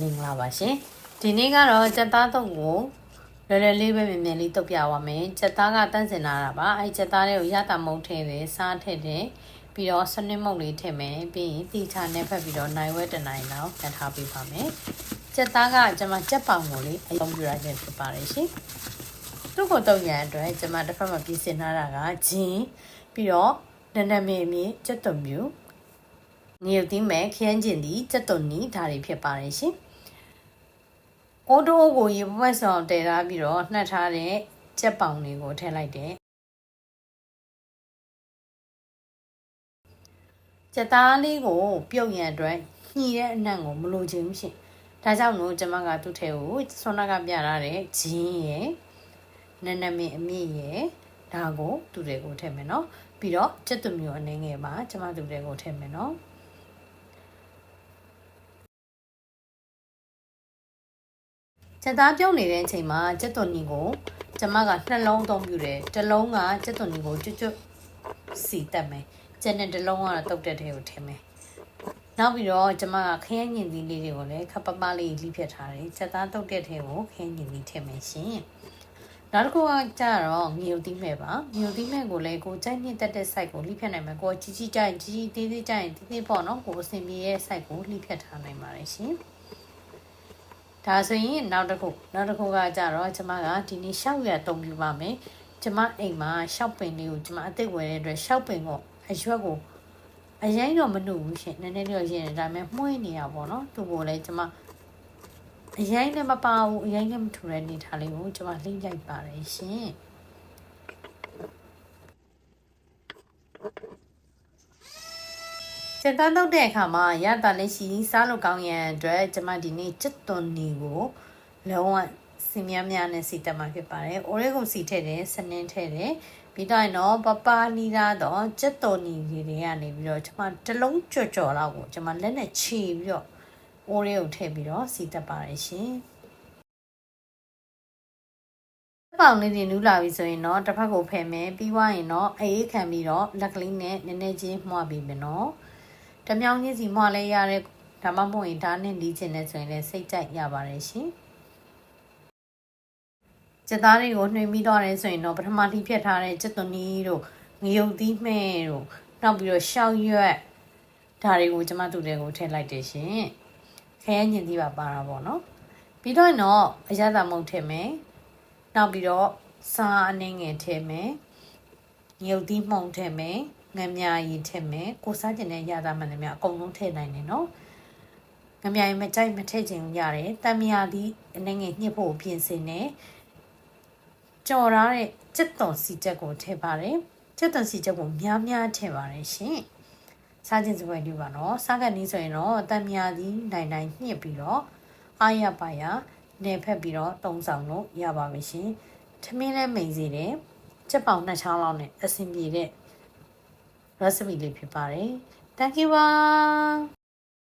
မင်္ဂလာပါရှင်ဒီနေ့ကတော့စက်သားတုံကိုလွယ်လွယ်လေးပဲမြန်မြန်လေးတုတ်ပြပါမယ်စက်သားကတန့်စင်လာတာပါအဲစက်သားလေးကိုရတာမုံထည့်တယ်စားထည့်တယ်ပြီးတော့စနစ်မုံလေးထည့်မယ်ပြီးရင်တီချာနဲ့ဖက်ပြီးတော့နိုင်ဝဲတနိုင်လောက်ထပ်ထားပေးပါမယ်စက်သားကကျွန်မစက်ပောင်ကိုလေးအယုံပြရခြင်းဖြစ်ပါတယ်ရှင်သူ့ကိုတုံရန်အတွက်ကျွန်မတစ်ဖက်မှာပြင်ဆင်ထားတာကဂျင်းပြီးတော့နန္ဒမေအမြေစက်တုံမြူ နေုပ်သီးမဲ့ခရမ်းကျင်သည်စက်တုံနီဒါတွေဖြစ်ပါတယ်ရှင်။အိုးတိုးကိုရေပွက်ဆောင်တည်ထားပြီးတော့နှက်ထားတဲ့ကြက်ပောင်တွေကိုထည့်လိုက်တယ်။ကြက်သားလေးကိုပြုတ်ရန်အတွက်ညှီတဲ့အနံ့ကိုမလိုချင်ဘူးရှင်။ဒါကြောင့်လို့ကျမကသူ့ထဲကိုဆွမ်းနာကပြထားတဲ့ဂျင်းရယ်နနမင်အမြင့်ရယ်ဒါကိုသူ့တွေကိုထည့်မယ်နော်။ပြီးတော့ကြက်သွမျိုးအနေငယ်မှာကျမသူ့တွေကိုထည့်မယ်နော်။ ချက်သားပြုတ်နေတဲ့အချိန်မှာကျက်သွန်နီကိုကျမကနှလုံးသုံးပြတယ်တစ်လုံးကကျက်သွန်နီကိုကျွတ်ကျွတ်စီတက်မယ်ကျန်တဲ့တစ်လုံးကတော့တုတ်တက်တဲ့ကိုထည့်မယ်နောက်ပြီးတော့ကျမကခရမ်းညင်သီးလေးတွေကိုလည်းခပ်ပပလေးလှိဖြတ်ထားတယ်ချက်သားတုတ်တက်တဲ့ကိုခရမ်းညင်သီးထည့်မယ်ရှင်နောက်တစ်ခုကကြတော့ငရုတ်သီးမဲ့ပါငရုတ်သီးမဲ့ကိုလည်းကိုကြိုက်နှစ်တက်တဲ့ site ကိုလှိဖြတ်နိုင်မယ်ကိုကြီးကြီးကြိုက်ကြီးကြီးသေးသေးကြိုက်သေးသေးပေါ့နော်ကိုအဆင်ပြေရဲ့ site ကိုလှိဖြတ်ထားနိုင်ပါတယ်ရှင် ဒါဆိုရင်နောက်တစ်ခုနောက်တစ်ခုကကြတော့ကျမကဒီနေ့ရှောက်ရတုံပြပါမယ်ကျမအိမ်မှာရှောက်ပင်လေးကိုကျမအသိဝယ်တဲ့အတွက်ရှောက်ပင်ကိုအရွက်ကိုအရင်တော့မနှုတ်ဘူးရှင်နည်းနည်းတော့ရင်ဒါပေမဲ့မှုန့်နေရပါတော့သူ့ကိုလည်းကျမအရင်လည်းမပါဘူးအရင်လည်းမထူတဲ့အနေထားလေးကိုကျမလိမ့်လိုက်ပါတယ်ရှင် စက်သားတော့တဲ့အခါမှာရတာလေးရှိစားလို့ကောင်းရန်အတွက်ကျမဒီနေ့ chất သွန်နေကိုလုံးဝစီများများနဲ့စီတက်မှာဖြစ်ပါတယ်။ Oreo စီထည့်တယ်စနင်းထည့်တယ်ပြီးတော့တော့ပပလီလာတော့ chất သွန်နေလေးတွေကနေပြီးတော့ကျမတစ်လုံးကြော်ကြော်လောက်ကိုကျမလက်နဲ့ခြေပြီးတော့ Oreo ထည့်ပြီးတော့စီတက်ပါတယ်ရှင်။ပေါင်လေးတွေနူးလာပြီဆိုရင်တော့တစ်ဖက်ကိုဖယ်မယ်ပြီးွားရင်တော့အေးခံပြီးတော့လက်ကလေးနဲ့နည်းနည်းချင်းမှွားပြီးမယ်နော်။ တမြောင်ချင်းစီမှလဲရတဲ့ဒါမှမဟုတ်ရင်ဒါနဲ့လီးချင်နေဆိုရင်လည်းစိတ်ကြိုက်ရပါတယ်ရှင်စက်သားတွေကိုနှွှင်ပြီးတော့ရဲဆိုရင်တော့ပထမထိဖြတ်ထားတဲ့စက်သွနီးတို့ငရုတ်သီးမဲ့တို့နောက်ပြီးတော့ရှောက်ရွက်ဒါတွေကိုကျမတို့တွေကိုထည့်လိုက်တယ်ရှင်ခရမ်းညင်သီးပါပါတာပေါ့နော်ပြီးတော့တော့အရသာမုတ်ထည့်မယ်နောက်ပြီးတော့စားအနှင်းငယ်ထည့်မယ်ငရုတ်သီးမှုန်ထည့်မယ် ငမြရီထည့်မယ်ကိုစားကျင်တဲ့ရတာမှန်တယ်များအကုန်လုံးထည့်နိုင်တယ်နော်ငမြရီမကြိုက်မထည့်ချင်ရတယ်တံမြာဒီအနေငယ်ညှစ်ဖို့ပြင်ဆင်နေကြော်ရတဲ့စက်သွန်စီချက်ကိုထည့်ပါတယ်စက်သွန်စီချက်ကိုများများထည့်ပါတယ်ရှင်စားခြင်းစပွဲဒီပါနော်စားကနီးဆိုရင်တော့တံမြာဒီနိုင်နိုင်ညှစ်ပြီးတော့အားရပါရနေဖက်ပြီးတော့တုံးဆောင်လို့ရပါမယ်ရှင်ထမင်းလည်းမိန်စေတယ်ချက်ပေါင်နှစ်ချောင်းလောက်နဲ့အဆင်ပြေတဲ့ recipe လေးဖြစ်ပါတယ် thank you ပါ